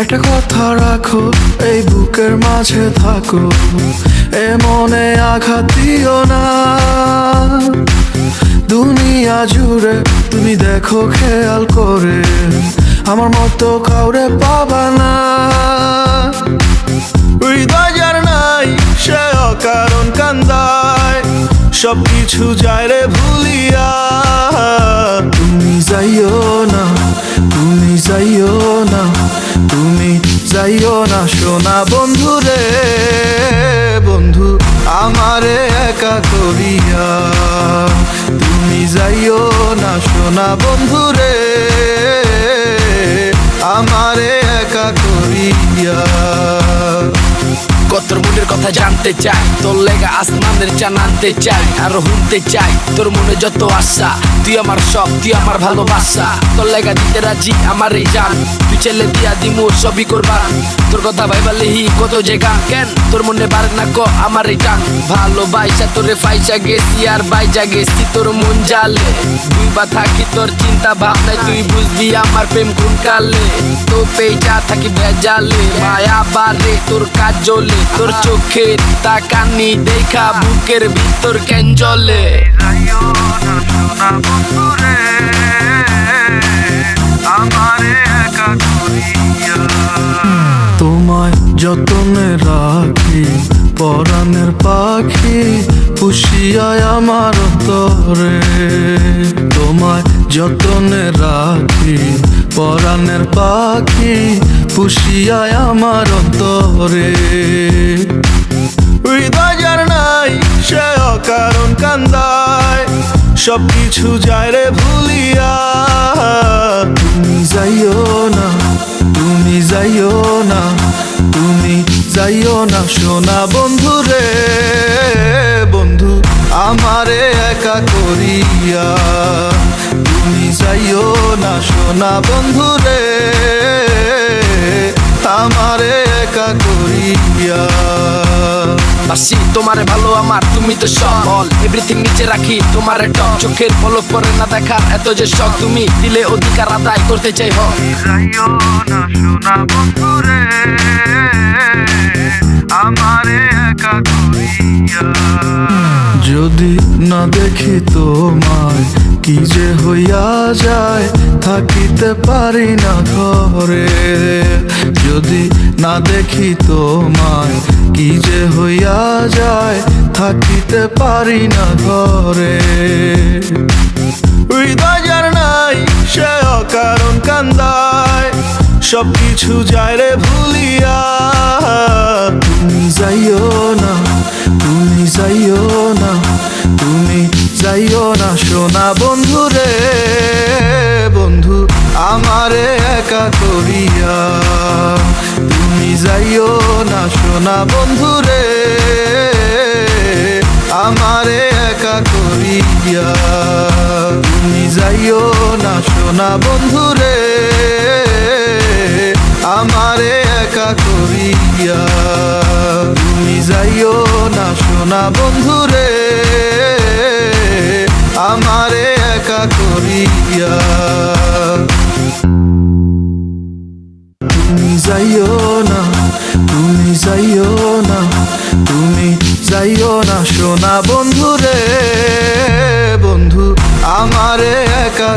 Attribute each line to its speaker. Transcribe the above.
Speaker 1: একটা কথা রাখো, এই বুকের মাঝে থাকো। এ মনে আঘাত দিও না। দুনিয়া জুড়ে তুমি দেখো খেয়াল করে, আমার মতো কাউরে পাবা না। হৃদয় যার নাই, সে অকারণ কান্দায় সব কিছু যায় রে ভুলিয়া। তুমি যাইও না, তুমি যাইও না। যাইও না সোনা বন্ধু রে, বন্ধু আমারে একা করিয়া। তুমি যাইও না সোনা বন্ধু রে, আমারে একা করিয়া।
Speaker 2: কত মনের কথা জানতে চাই, তোর লেগা আসমানের চান আনতে চাই, আর শুনতে চাই, তোর মনে যত আশা। তুই আমার সব তুই আমার ভালোবাসা। তোর লেগা দিতে রাজি আমার এই জান। তুই ছেলে দিয়া দিমু, সবই করবার। তোর কথা ভাইবা লিহি কত জায়গা কেন? তোর মনে বারে না ক আমার এই টান। ভালোবাসা তোরে ফাইসা গেছি আর বাইজা গেছি তোর মন জালে। তুই বা থাকি তোর চিন্তা ভাবনায়, তুই বুঝবি আমার প্রেম কোন কালে। তো পেজা থাকি বেজালে মায়া বারে তোর কাজ জ্বলে। তোর চোখে তাকানি দেখা বুকের ভিতর কেন জ্বলে?
Speaker 1: যাইও না সোনা বন্ধু রে আমারে একা করিয়া। তোমায় যতনে রাখি পরাণের পাখি পুষিয়ায় আমার তরে তোমায় যতনে রাখি পরাণের পাখি পুষিয়ায় আমার তরে হৃদয় নাই সে অকারণ কান্দায় সব কিছু যায় রে ভুলিয়া। তুমি যাইও না, তুমি যাইও না, তুমি যাইও না। সোনা বন্ধু রে, বন্ধু আমারে একা করিয়া। তুমি যাইও না, সোনা বন্ধু রে।
Speaker 2: বাসি তোমারে ভালো আমার, তুমি তো সব অল এভরিথিং নিচে রাখি, তোমার টপ চোখের পলক পরে না দেখার এত যে শখ তুমি দিলে অধিকার আদায় করতে চাই হ
Speaker 1: আমারে একা করিয়া যদি না দেখি তোমায়, কি যে হইয়া যায়, থাকিতে পারি না ঘরে। যদি না দেখি তোমায়, কি যে হইয়া যায়, থাকিতে পারি না ঘরে। হৃদয় যার নাই, সে অকারণ কান্দায় সব কিছু যায় রে ভুলিয়া। বন্ধু রে, বন্ধু, আমারে একা করিয়া তুমি যাইও না সোনা বন্ধু রে, আমারে একা করিয়া তুমি যাইও না সোনা বন্ধু রে, আমারে একা করিয়া তুমি যাইও না সোনা বন্ধু রে, আমারে একা করিয়া। তুমি যাইও না, তুমি যাইও না, তুমি যাইও না সোনা বন্ধু রে, বন্ধু আমারে একা